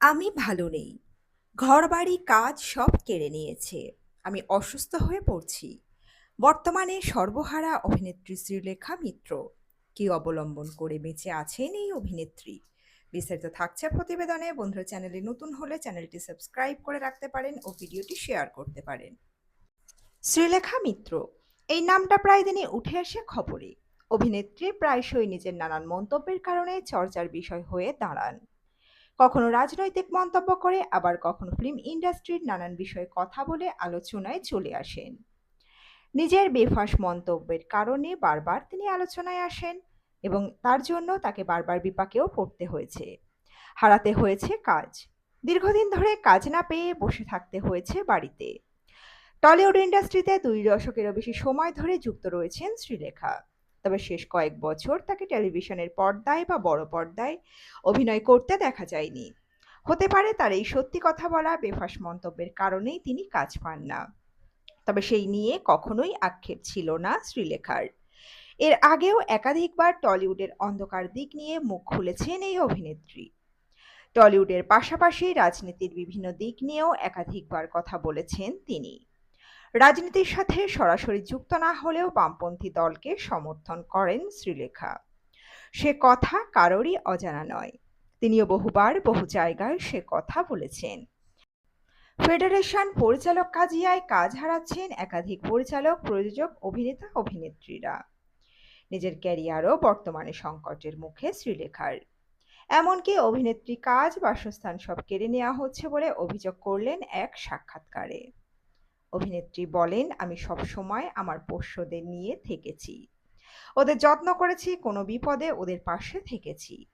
আমি ভালো নেই। ঘরবাড়ি, কাজ সব কেড়ে নিয়েছে। আমি অসুস্থ হয়ে পড়ছি। বর্তমানে সর্বহারা অভিনেত্রী শ্রীলেখা মিত্র। কি অবলম্বন করে বেঁচে আছেন এই অভিনেত্রী? বিস্তারিত থাকছে প্রতিবেদনে। বন্ধুরা, চ্যানেলে নতুন হলে চ্যানেলটি সাবস্ক্রাইব করে রাখতে পারেন ও ভিডিওটি শেয়ার করতে পারেন। শ্রীলেখা মিত্র, এই নামটা প্রায় দিনই উঠে আসে খবরে। অভিনেত্রী প্রায়শই নিজের নানান মন্তব্যের কারণে চর্চার বিষয় হয়ে দাঁড়ান। কখনো রাজনৈতিক মন্তব্য করে, আবার কখনো ফিল্ম ইন্ডাস্ট্রির নানান বিষয়ে কথা বলে আলোচনায় চলে আসেন। নিজের বেফাস মন্তব্যের কারণে বারবার তিনি আলোচনায় আসেন এবং তার জন্য তাকে বারবার বিপাকেও পড়তে হয়েছে। হারাতে হয়েছে কাজ। দীর্ঘদিন ধরে কাজ না পেয়ে বসে থাকতে হয়েছে বাড়িতে। টলিউড ইন্ডাস্ট্রিতে দুই দশকেরও বেশি সময় ধরে যুক্ত রয়েছেন শ্রীলেখা। তবে শেষ কয়েক বছর তাকে টেলিভিশনের পর্দায় বা বড় পর্দায় অভিনয় করতে দেখা যায়নি। হতে পারে তার এই সত্যি কথা বলা বেফাস মন্তব্যের কারণেই তিনি কাজ পান না। তবে সেই নিয়ে কখনোই আক্ষেপ ছিল না শ্রীলেখার। এর আগেও একাধিকবার টলিউডের অন্ধকার দিক নিয়ে মুখ খুলেছেন এই অভিনেত্রী। টলিউডের পাশাপাশি রাজনীতির বিভিন্ন দিক নিয়েও একাধিকবার কথা বলেছেন তিনি। রাজনীতির সাথে সরাসরি যুক্ত না হলেও বামপন্থী দলকে সমর্থন করেন শ্রীলেখা। সে কথা কারোরই অজানা নয়। তিনিও বহুবার বহু জায়গায় সে কথা বলেছেন। ফেডারেশন পরিচালক কাজিয়ায় কাজ হারাচ্ছেন একাধিক পরিচালক, প্রযোজক, অভিনেতা, অভিনেত্রীরা। নিজের ক্যারিয়ারও বর্তমানে সংকটের মুখে শ্রীলেখার। এমনকি অভিনেত্রী কাজ বাসস্থান সব কেড়ে নেওয়া হচ্ছে বলে অভিযোগ করলেন এক সাক্ষাৎকারে। অভিনেত্রী বলেন, আমি সব সময় আমার পোষ্যদের নিয়ে থেকেছি। ওদের যত্ন করেছি, কোনো বিপদে ওদের পাশে থেকেছি।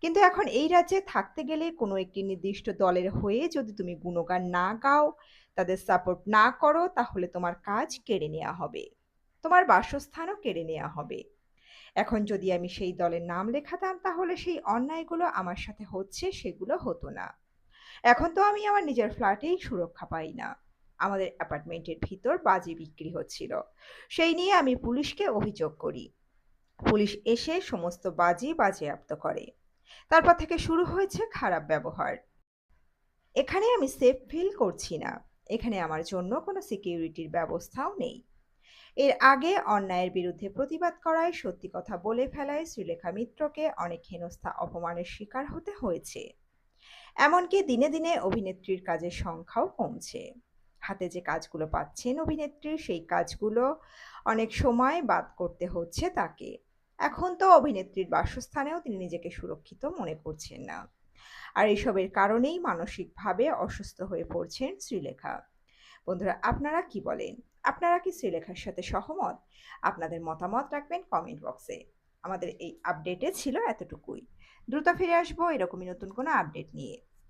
কিন্তু এখন এই রাজ্যে থাকতে গেলে কোনো একটি নির্দিষ্ট দলের হয়ে যদি তুমি গুণগান না গাও, তাদের সাপোর্ট না করো, তাহলে তোমার কাজ কেড়ে নেওয়া হবে। তোমার বাসস্থানও কেড়ে নেওয়া হবে। এখন যদি আমি সেই দলের নাম লেখাতাম, তাহলে সেই অন্যায়গুলো আমার সাথে হচ্ছে, সেগুলো হতো না। এখন তো আমি আমার নিজের ফ্ল্যাটেই সুরক্ষা পাই না। আমাদের অ্যাপার্টমেন্টের ভিতর বাজি বিক্রি হচ্ছিল। সেই নিয়ে আমি পুলিশকে অভিযোগ করি। পুলিশ এসে সমস্ত বাজি বাজেয়াপ্ত করে। তারপর থেকে শুরু হয়েছে খারাপ ব্যবহার। এখানে আমি সেফ ফিল করছি না। এখানে আমার জন্য কোনো সিকিউরিটির ব্যবস্থাও নেই। এর আগে অন্যায়ের বিরুদ্ধে প্রতিবাদ করায় সত্যি কথা বলে ফেলায় শ্রীলেখা মিত্রকে অনেক হেনস্থা অপমানের শিকার হতে হয়েছে। এমনকি দিনে দিনে অভিনেত্রীর কাজের সংখ্যাও কমছে। হাতে যে কাজগুলো পাচ্ছেন অভিনেত্রী, সেই কাজগুলো অনেক সময় বাদ করতে হচ্ছে তাকে। এখন তো অভিনেত্রীর বাসস্থানেও তিনি নিজেকে সুরক্ষিত মনে করছেন না। আর এসবের কারণেই মানসিকভাবে অসুস্থ হয়ে পড়ছেন শ্রীলেখা। বন্ধুরা, আপনারা কি বলেন? আপনারা কি শ্রীলেখার সাথে সহমত? আপনাদের মতামত রাখবেন কমেন্ট বক্সে। আমাদের এই আপডেটে ছিল এতটুকুই। দ্রুত ফিরে আসব এরকমই নতুন কোনো আপডেট নিয়ে।